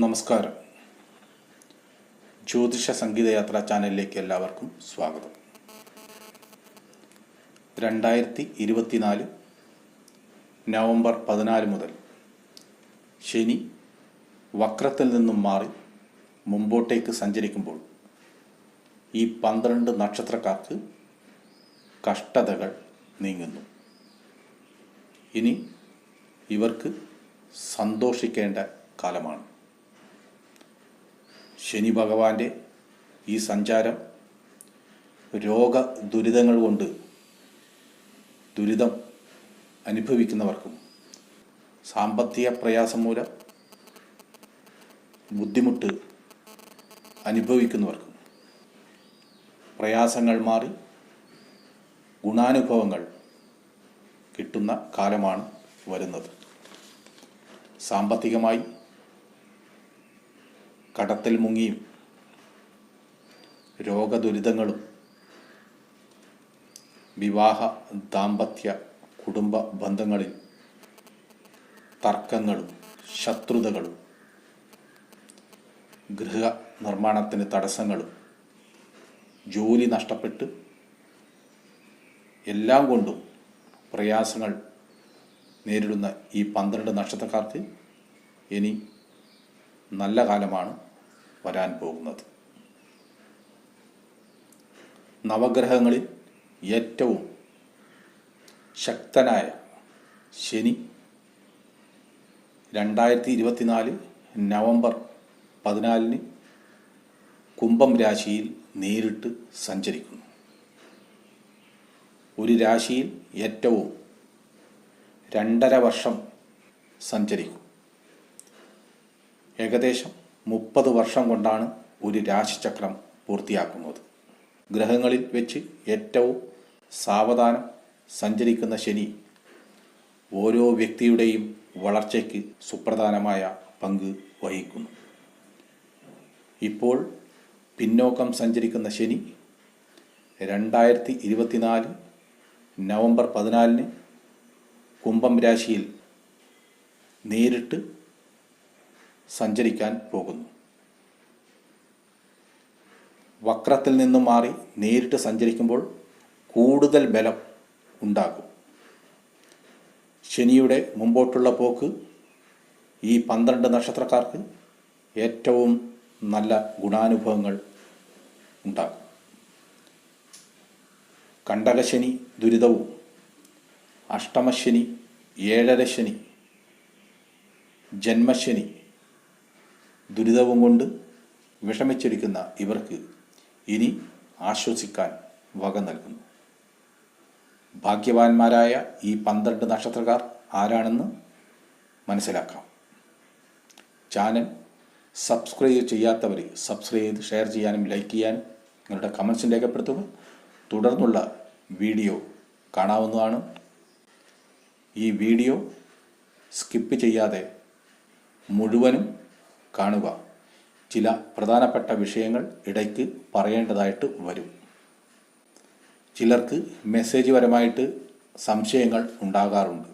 നമസ്കാരം. ജ്യോതിഷ സംഗീതയാത്ര ചാനലിലേക്ക് എല്ലാവർക്കും സ്വാഗതം. രണ്ടായിരത്തി ഇരുപത്തിനാല് നവംബർ പതിനാല് മുതൽ ശനി വക്രത്തിൽ നിന്നും മാറി മുമ്പോട്ടേക്ക് സഞ്ചരിക്കുമ്പോൾ ഈ പന്ത്രണ്ട് നക്ഷത്രക്കാർക്ക് കഷ്ടതകൾ നീങ്ങുന്നു. ഇനി ഇവർക്ക് സന്തോഷിക്കേണ്ട കാലമാണ്. ശനി ഭഗവാന്റെ ഈ സഞ്ചാരം രോഗ ദുരിതങ്ങൾ കൊണ്ട് ദുരിതം അനുഭവിക്കുന്നവർക്കും സാമ്പത്തിക പ്രയാസം മൂലം ബുദ്ധിമുട്ട് അനുഭവിക്കുന്നവർക്കും പ്രയാസങ്ങൾ മാറി ഗുണാനുഭവങ്ങൾ കിട്ടുന്ന കാലമാണ് വരുന്നത്. സാമ്പത്തികമായി കടത്തിൽ മുങ്ങിയും രോഗദുരിതങ്ങളും വിവാഹ ദാമ്പത്യ കുടുംബ ബന്ധങ്ങളിൽ തർക്കങ്ങളും ശത്രുതകളും ഗൃഹ നിർമ്മാണത്തിന് തടസ്സങ്ങളും ജോലി നഷ്ടപ്പെട്ട് എല്ലാം കൊണ്ടും പ്രയാസങ്ങൾ നേരിടുന്ന ഈ പന്ത്രണ്ട് നക്ഷത്രക്കാർക്ക് ഇനി നല്ല കാലമാണ്. വരാൻ പോകുന്നത് നവഗ്രഹങ്ങളിൽ ഏറ്റവും ശക്തനായ ശനി രണ്ടായിരത്തി ഇരുപത്തിനാല് നവംബർ പതിനാലിന് കുംഭം രാശിയിൽ നേരിട്ട് സഞ്ചരിക്കുന്നു. ഒരു രാശിയിൽ ഏറ്റവും രണ്ടര വർഷം സഞ്ചരിക്കും. ഏകദേശം മുപ്പത് വർഷം കൊണ്ടാണ് ഒരു രാശിചക്രം പൂർത്തിയാക്കുന്നത്. ഗ്രഹങ്ങളിൽ വെച്ച് ഏറ്റവും സാവധാനം സഞ്ചരിക്കുന്ന ശനി ഓരോ വ്യക്തിയുടെയും വളർച്ചയ്ക്ക് സുപ്രധാനമായ പങ്ക് വഹിക്കുന്നു. ഇപ്പോൾ പിന്നോക്കം സഞ്ചരിക്കുന്ന ശനി രണ്ടായിരത്തി ഇരുപത്തിനാല് നവംബർ പതിനാലിന് കുംഭം രാശിയിൽ നേരിട്ട് സഞ്ചരിക്കാൻ പോകുന്നു. വക്രത്തിൽ നിന്നും മാറി നേരിട്ട് സഞ്ചരിക്കുമ്പോൾ കൂടുതൽ ബലം ഉണ്ടാകും. ശനിയുടെ മുമ്പോട്ടുള്ള പോക്ക് ഈ പന്ത്രണ്ട് നക്ഷത്രക്കാർക്ക് ഏറ്റവും നല്ല ഗുണാനുഭവങ്ങൾ ഉണ്ടാകും. കണ്ടകശനി ദുരിതവും അഷ്ടമശനി ഏഴരശനി ജന്മശനി ദുരിതവും കൊണ്ട് വിഷമിച്ചിരിക്കുന്ന ഇവർക്ക് ഇനി ആശ്വസിക്കാൻ വക നൽകുന്നു. ഭാഗ്യവാന്മാരായ ഈ പന്ത്രണ്ട് നക്ഷത്രക്കാർ ആരാണെന്ന് മനസ്സിലാക്കാം. ചാനൽ സബ്സ്ക്രൈബ് ചെയ്യാത്തവർ സബ്സ്ക്രൈബ് ചെയ്ത് ഷെയർ ചെയ്യാനും ലൈക്ക് ചെയ്യാനും നിങ്ങളുടെ കമൻസും രേഖപ്പെടുത്തുക. തുടർന്നുള്ള വീഡിയോ കാണാവുന്നതാണ്. ഈ വീഡിയോ സ്കിപ്പ് ചെയ്യാതെ മുഴുവനും കാണുക. ചില പ്രധാനപ്പെട്ട വിഷയങ്ങൾ ഇടയ്ക്ക് പറയേണ്ടതായിട്ട് വരും. ചിലർക്ക് മെസ്സേജ് പരമായിട്ട് സംശയങ്ങൾ ഉണ്ടാകാറുണ്ട്.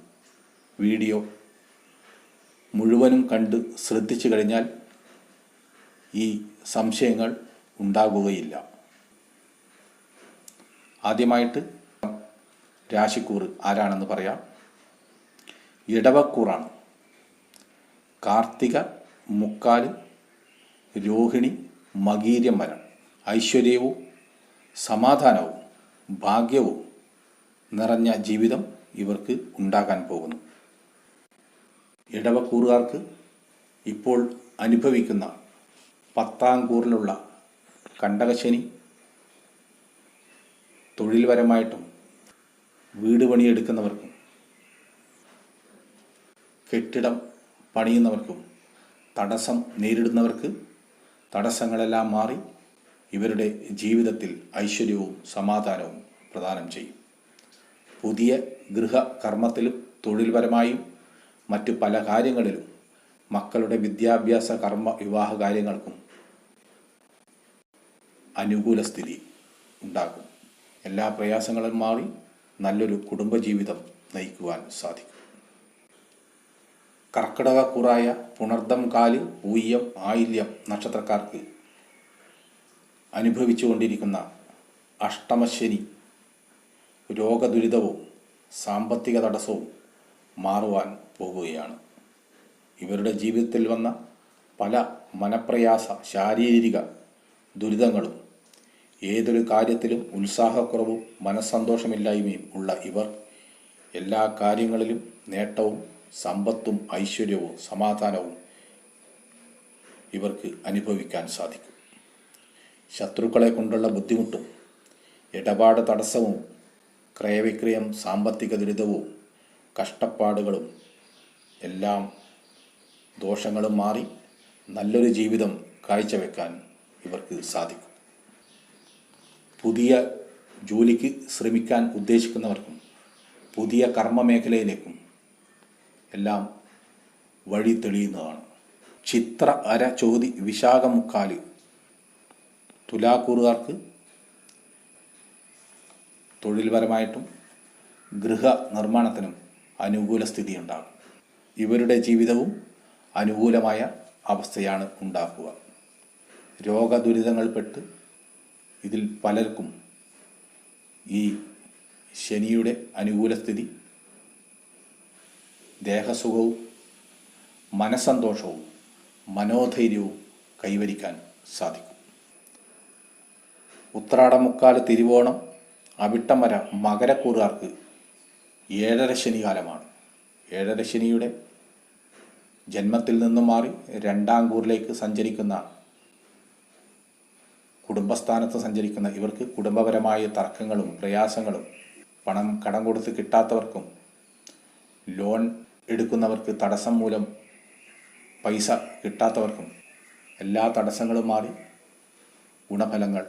വീഡിയോ മുഴുവനും കണ്ട് ശ്രദ്ധിച്ചു കഴിഞ്ഞാൽ ഈ സംശയങ്ങൾ ഉണ്ടാകുകയില്ല. ആദ്യമായിട്ട് രാശിക്കൂറ് ആരാണെന്ന് പറയാം. ഇടവക്കൂറാണ്. കാർത്തിക മുക്കാൽ രോഹിണി മകീര്യം വരം ഐശ്വര്യവും സമാധാനവും ഭാഗ്യവും നിറഞ്ഞ ജീവിതം ഇവർക്ക് ഉണ്ടാകാൻ പോകുന്നു. ഇടവക്കൂറുകാർക്ക് ഇപ്പോൾ അനുഭവിക്കുന്ന പത്താം കൂറിലുള്ള കണ്ടകശനി തൊഴിൽപരമായിട്ടും വീട് പണിയെടുക്കുന്നവർക്കും കെട്ടിടം പണിയുന്നവർക്കും തടസ്സം നേരിടുന്നവർക്ക് തടസ്സങ്ങളെല്ലാം മാറി ഇവരുടെ ജീവിതത്തിൽ ഐശ്വര്യവും സമാധാനവും പ്രദാനം ചെയ്യും. പുതിയ ഗൃഹകർമ്മത്തിലും തൊഴിൽപരമായും മറ്റു പല കാര്യങ്ങളിലും മക്കളുടെ വിദ്യാഭ്യാസ കർമ്മ വിവാഹ കാര്യങ്ങൾക്കും അനുകൂല സ്ഥിതി ഉണ്ടാകും. എല്ലാ പ്രയാസങ്ങളും മാറി നല്ലൊരു കുടുംബജീവിതം നയിക്കുവാൻ സാധിക്കും. കർക്കിടകക്കുറായ പുണർദം കാൽ പൂയ്യം ആയില്യം നക്ഷത്രക്കാർക്ക് അനുഭവിച്ചുകൊണ്ടിരിക്കുന്ന അഷ്ടമശനി രോഗദുരിതവും സാമ്പത്തിക തടസ്സവും മാറുവാൻ പോകുകയാണ്. ഇവരുടെ ജീവിതത്തിൽ വന്ന പല മനപ്രയാസ ശാരീരിക ദുരിതങ്ങളും ഏതൊരു കാര്യത്തിലും ഉത്സാഹക്കുറവും മനസ്സന്തോഷമില്ലായ്മയും ഉള്ള ഇവർ എല്ലാ കാര്യങ്ങളിലും നേട്ടവും സമ്പത്തും ഐശ്വര്യവും സമാധാനവും ഇവർക്ക് അനുഭവിക്കാൻ സാധിക്കും. ശത്രുക്കളെ കൊണ്ടുള്ള ബുദ്ധിമുട്ടും ഇടപാട് തടസ്സവും ക്രയവിക്രയം സാമ്പത്തിക ദുരിതവും കഷ്ടപ്പാടുകളും എല്ലാം ദോഷങ്ങളും മാറി നല്ലൊരു ജീവിതം കാഴ്ചവെക്കാൻ ഇവർക്ക് സാധിക്കും. പുതിയ ജോലിക്ക് ശ്രമിക്കാൻ ഉദ്ദേശിക്കുന്നവർക്കും പുതിയ കർമ്മ മേഖലയിലേക്കും എല്ലാം വഴി തെളിയുന്നതാണ്. ചിത്ര അര ചോതി വിശാഖമുക്കാൽ. തുലാക്കൂറുകാർക്ക് തൊഴിൽപരമായിട്ടും ഗൃഹ നിർമ്മാണത്തിനും അനുകൂല സ്ഥിതി ഉണ്ടാകും ഇവരുടെ ജീവിതവും അനുകൂലമായ അവസ്ഥയാണ് ഉണ്ടാക്കുക. രോഗദുരിതങ്ങൾപ്പെട്ട് ഇതിൽ പലർക്കും ഈ ശനിയുടെ അനുകൂല സ്ഥിതി ദേഹസുഖവും മനസ്സന്തോഷവും മനോധൈര്യവും കൈവരിക്കാൻ സാധിക്കും. ഉത്രാടമുക്കാൽ തിരുവോണം അവിട്ടമര മകരക്കൂറുകാർക്ക് ഏഴര ശനി കാലമാണ്. ഏഴര ശനിയുടെ ജന്മത്തിൽ നിന്നും മാറി രണ്ടാം കൂറിലേക്ക് സഞ്ചരിക്കുന്ന കുടുംബസ്ഥാനത്ത് സഞ്ചരിക്കുന്ന ഇവർക്ക് കുടുംബപരമായ തർക്കങ്ങളും പ്രയാസങ്ങളും പണം കടം കൊടുത്ത് കിട്ടാത്തവർക്കും ലോൺ എടുക്കുന്നവർക്ക് തടസ്സം മൂലം പൈസ കിട്ടാത്തവർക്കും എല്ലാ തടസ്സങ്ങളും മാറി ഗുണഫലങ്ങൾ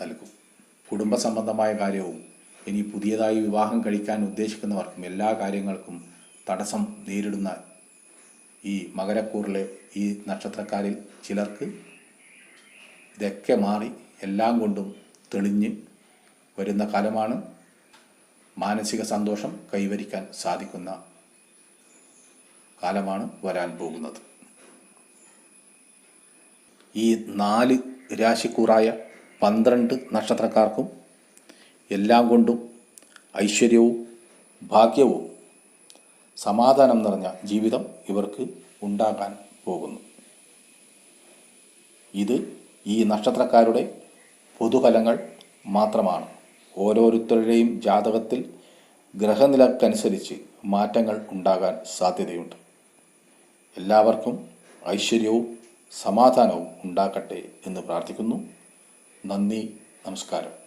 നൽകും. കുടുംബ സംബന്ധമായ കാര്യവും ഇനി പുതിയതായി വിവാഹം കഴിക്കാൻ ഉദ്ദേശിക്കുന്നവർക്കും എല്ലാ കാര്യങ്ങൾക്കും തടസ്സം നേരിടുന്ന ഈ മകരക്കൂറിലെ ഈ നക്ഷത്രക്കാരിൽ ചിലർക്ക് ഇതൊക്കെ മാറി എല്ലാം കൊണ്ടും തെളിഞ്ഞ് വരുന്ന കാലമാണ് മാനസിക സന്തോഷം കൈവരിക്കാൻ സാധിക്കുന്ന കാലമാണ് വരാൻ പോകുന്നത്. ഈ നാല് രാശിക്കൂറായ പന്ത്രണ്ട് നക്ഷത്രക്കാർക്കും എല്ലാം കൊണ്ടും ഐശ്വര്യവും ഭാഗ്യവും സമാധാനം നിറഞ്ഞ ജീവിതം ഇവർക്ക് ഉണ്ടാകാൻ പോകുന്നു. ഇത് ഈ നക്ഷത്രക്കാരുടെ പൊതുഫലങ്ങൾ മാത്രമാണ്. ഓരോരുത്തരുടെയും ജാതകത്തിൽ ഗ്രഹനിലക്കനുസരിച്ച് മാറ്റങ്ങൾ ഉണ്ടാകാൻ സാധ്യതയുണ്ട്. എല്ലാവർക്കും ഐശ്വര്യവും സമാധാനവും ഉണ്ടാക്കട്ടെ എന്ന് പ്രാർത്ഥിക്കുന്നു. നന്ദി നമസ്കാരം.